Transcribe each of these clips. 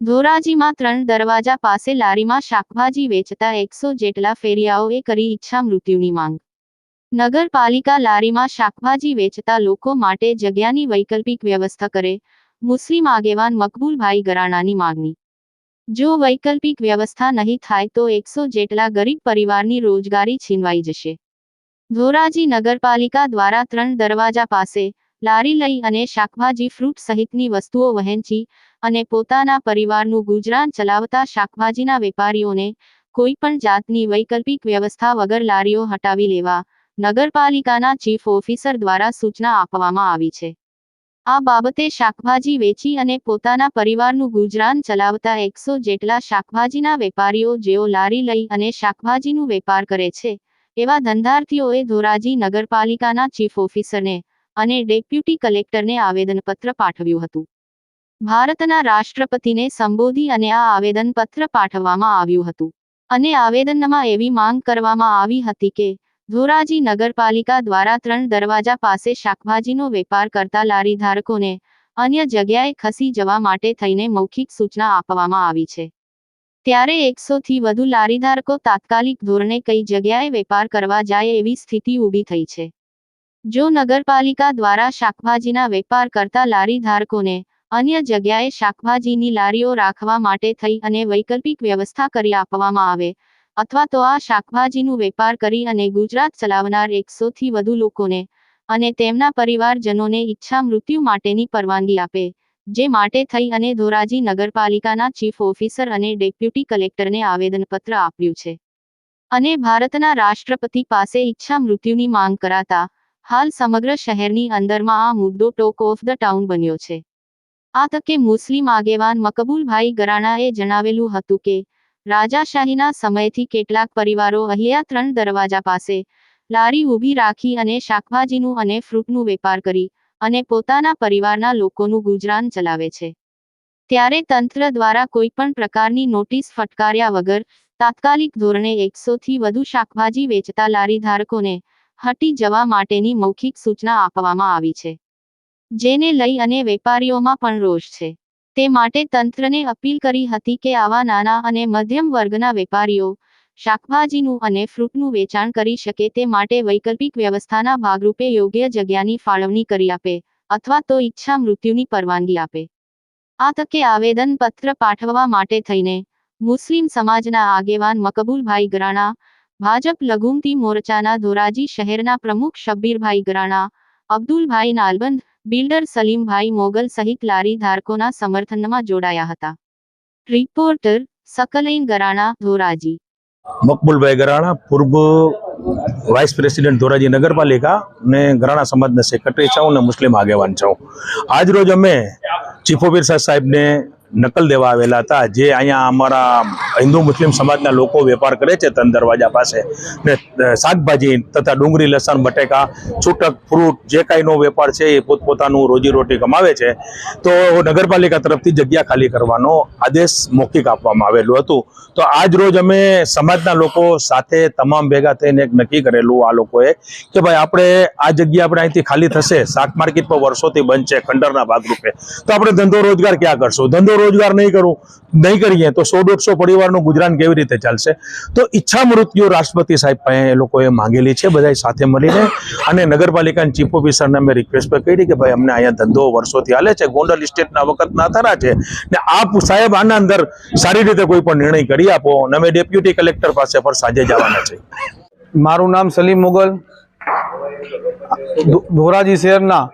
ધોરાજીમાં ત્રણ દરવાજા પાસે લારીમાં શાકભાજી વેચતા એકસો જેટલા ફેરિયાઓએ કરી ઈચ્છા મૃત્યુની માંગ. નગરપાલિકા લારીમાં શાકભાજી વેચતા લોકો માટે જગ્યાની વૈકલ્પિક વ્યવસ્થા કરે, મુસ્લિમ આગેવાન મકબૂલભાઈ ગરાણાની માંગણી. જો વૈકલ્પિક વ્યવસ્થા નહીં થાય તો એકસો જેટલા ગરીબ પરિવારની રોજગારી છીનવાઈ જશે. ધોરાજી નગરપાલિકા દ્વારા ત્રણ દરવાજા પાસે લારી લઈ અને શાકભાજી ફ્રૂટ સહિતની વસ્તુઓ વહેંચી અને પોતાના પરિવારનું ગુજરાન ચલાવતા શાકભાજીના વેપારીઓને કોઈ પણ જાતની વૈકલ્પિક વ્યવસ્થા વગર લારીઓ હટાવી લેવા નગરપાલિકાના ચીફ ઓફિસર દ્વારા સૂચના આપવામાં આવી છે. આ બાબતે શાકભાજી વેચી અને પોતાના પરિવારનું ગુજરાન ચલાવતા એકસો જેટલા શાકભાજીના વેપારીઓ જેઓ લારી લઈ અને શાકભાજીનું વેપાર કરે છે, એવા ધંધાર્થીઓએ ધોરાજી નગરપાલિકાના ચીફ ઓફિસરને અને ડેપ્યુટી કલેક્ટરને આવેદનપત્ર પાઠવ્યું હતું. ભારતના રાષ્ટ્રપતિને સંબોધી અને આ આવેદનપત્ર પાઠવવામાં આવ્યું હતું. અને આવેદનમાં એવી માંગ કરવામાં આવી હતી કે ધોરાજી નગરપાલિકા દ્વારા ત્રણ દરવાજા પાસે શાકભાજીનો વેપાર કરતા લારી ધારકોને અન્ય જગ્યાએ ખસી જવા માટે થઈને મૌખિક સૂચના આપવામાં આવી છે. ત્યારે એકસોથી વધુ લારીધારકો તાત્કાલિક ધોરણે કઈ જગ્યાએ વેપાર કરવા જાય એવી સ્થિતિ ઊભી થઈ છે. જો નગરપાલિકા દ્વારા શાકભાજીના વેપાર કરતા લારીધારકોને અન્ય જગ્યાએ શાકભાજીની લારીઓ રાખવા માટે થઈ અને વૈકલ્પિક વ્યવસ્થા કરી આપવામાં આવે અથવા તો આ શાકભાજીનું વેપાર કરી અને ગુજરાત ચલાવનાર એકસોથી વધુ લોકોને અને તેમના પરિવારજનોને ઈચ્છા મૃત્યુ માટેની પરવાનગી આપે, જે માટે થઈ અને ધોરાજી નગરપાલિકાના ચીફ ઓફિસર અને ડેપ્યુટી કલેક્ટરને આવેદનપત્ર આપ્યું છે. અને ભારતના રાષ્ટ્રપતિ પાસે ઈચ્છા મૃત્યુની માંગ કરાતા, હાલ સમગ્ર શહેરની અંદરમાં આ મુદ્દો ટોક ઓફ ધ ટાઉન બન્યો છે. આ તકે મુસ્લિમ આગેવાન મકબૂલભાઈ ગરાણાએ જણાવેલું હતું કે રાજાશાહીના સમયથી કેટલાક પરિવારો અહીંયા ત્રણ દરવાજા પાસે લારી ઊભી રાખી અને શાકભાજીનું અને ફ્રૂટનું વેપાર કરી અને પોતાના પરિવારના લોકોનું ગુજરાન ચલાવે છે. ત્યારે તંત્ર દ્વારા કોઈ પણ પ્રકારની નોટિસ ફટકાર્યા વગર તાત્કાલિક ધોરણે એકસોથી વધુ શાકભાજી વેચતા લારી ધારકોને હટી જવા માટેની મૌખિક સૂચના આપવામાં આવી છે, જેને લઈ અને વેપારીઓમાં પણ રોષ છે. તે માટે તંત્રને અપીલ કરી હતી કે આવા નાના અને મધ્યમ વર્ગના વેપારીઓ શાકભાજીનું અને ફ્રૂટનું વેચાણ કરી શકે તે માટે વૈકલ્પિક વ્યવસ્થાના ભાગરૂપે યોગ્ય જગ્યાની ફાળવણી કરી આપે અથવા તો ઈચ્છા મૃત્યુની પરવાનગી આપે. આ તકે આવેદન પત્ર પાઠવવા માટે થઈને મુસ્લિમ સમાજના આગેવાન મકબૂલભાઈ ગરાણા, ભાજપ લઘુમતી મોરચાના ધોરાજી શહેરના પ્રમુખ શબ્બીરભાઈ ગરાણા, અબ્દુલભાઈ નાલબંધ બિલ્ડર સલીમભાઈ મોગલ સહિત લારી ધારકોના સમર્થનમાં જોડાયા હતા. રિપોર્ટર સકલૈન ગરાણા, ધોરાજી. મકબુલભાઈ ગરાણા, પૂર્વ વાઇસ પ્રેસિડેન્ટ ધોરાજી નગરપાલિકા અને ગરાણા સમાજના સેક્રેટરી છું અને મુસ્લિમ આગેવાન છું. આજ રોજ અમે ચીફ ઓફિસર સાહેબને નકલ દેવા આવેલા હતા, જે અહીંયા અમારા હિન્દુ મુસ્લિમ સમાજના લોકો વેપાર કરે છે ત્રણ દરવાજા પાસે. ને શાકભાજી તથા ડુંગળી, લસણ, બટેકા, છૂટક, ફ્રૂટ, જે કાંઈનો વેપાર છે એ પોતપોતાનું રોજીરોટી કમાવે છે. તો નગરપાલિકા તરફથી જગ્યા ખાલી કરવાનો આદેશ મૌખિક આપવામાં આવેલું હતું. તો આજ રોજ અમે સમાજના લોકો સાથે તમામ ભેગા થઈને એક નક્કી કરેલું આ લોકોએ કે ભાઈ આપણે આ જગ્યા આપણે અહીંથી ખાલી થશે, શાક માર્કેટ પર વર્ષોથી બંધ છે, ખંડરના ભાગરૂપે. તો આપણે ધંધો રોજગાર ક્યાં કરશું? ધંધો રોજગાર નહીં કરું, નહીં કરીએ, તો સો દોઢસો પરિવારનું ગુજરાન કેવી રીતે ચાલશે? તો ઈચ્છા મૃત્યુ રાષ્ટ્રપતિ સાહેબ પાસે એ લોકોએ માંગેલી છે બધા સાથે મળીને. અને નગરપાલિકાના ચીફ ઓફિસરને અમે રિક્વેસ્ટ પર કરી કે ભાઈ, અમને અહીંયા ધંધો વર્ષોથી હાલે છે, ગોંડલ સ્ટેટના વખતના થરા છે. ને આપ સાહેબ આના અંદર સારી રીતે કોઈ પણ નિર્ણય કરી આપો અને અમે ડેપ્યુટી કલેક્ટર પાસે પર સાંજે જવાના છે મારું નામ સલીમ મુગલ. ધોરાજી શહેરના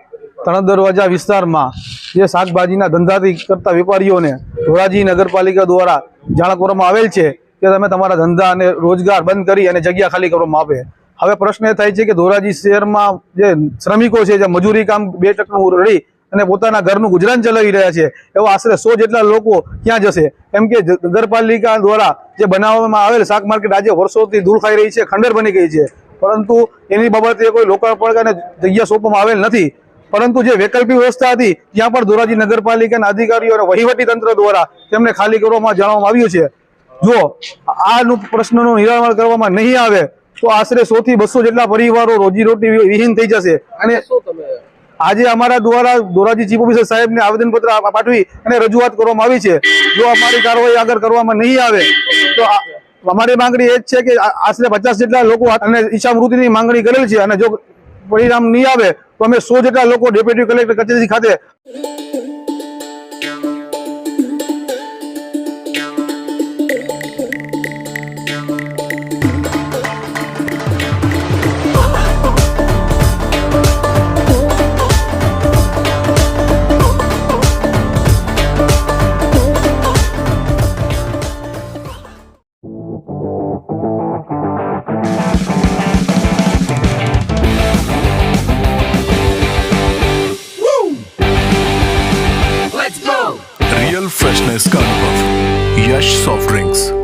ત્રણ દરવાજા વિસ્તારમાં જે શાકભાજીના ધંધાથી કરતા વેપારીઓને ધોરાજી નગરપાલિકા દ્વારા જાણ કરવામાં આવેલ છે કે તમે તમારા ધંધા અને રોજગાર બંધ કરી અને જગ્યા ખાલી કરવામાં આવે. હવે પ્રશ્ન એ થાય છે કે ધોરાજી શહેરમાં જે શ્રમિકો છે, જે મજૂરી કામ બે ટકનું રડી અને પોતાના ઘરનું ગુજરાન ચલાવી રહ્યા છે, એવા આશરે સો જેટલા લોકો ક્યાં જશે? કેમ કે નગરપાલિકા દ્વારા જે બનાવવામાં આવેલ શાક માર્કેટ આજે વર્ષોથી દૂર ખાઈ રહી છે, ખંડેર બની ગઈ છે. પરંતુ એની બાબતે કોઈ લોકાર્પણ જગ્યા સોંપવામાં આવેલ નથી. પરંતુ જે વૈકલ્પિક વ્યવસ્થા હતી ત્યાં પણ ધોરાજી નગરપાલિકાના અધિકારીઓ અને વહીવટી તંત્ર દ્વારા તેમને ખાલી કરવામાં જણાવવામાં આવ્યું છે. જો આનું પ્રશ્નનું નિરાકરણ કરવામાં નહીં આવે તો આશરે સો થી બસો જેટલા પરિવારો રોજીરોટી વિહીન થઈ જશે. અને આજે અમારા દ્વારા ધોરાજી ચીફ ઓફિસર સાહેબને આવેદનપત્ર આ- પાઠવી અને રજૂઆત કરવામાં આવી છે. જો અમારી કાર્યવાહી આગળ કરવામાં નહીં આવે તો અમારી માંગણી એ જ છે કે આ- આશરે પચાસ જેટલા લોકો અને ઈચ્છા મૃત્યુની માંગણી કરેલ છે અને જો પરિણામ નહીં આવે તો અમે સો જેટલા લોકો ડેપ્યુટી કલેક્ટર કચેરી ખાતે fresh soft drinks.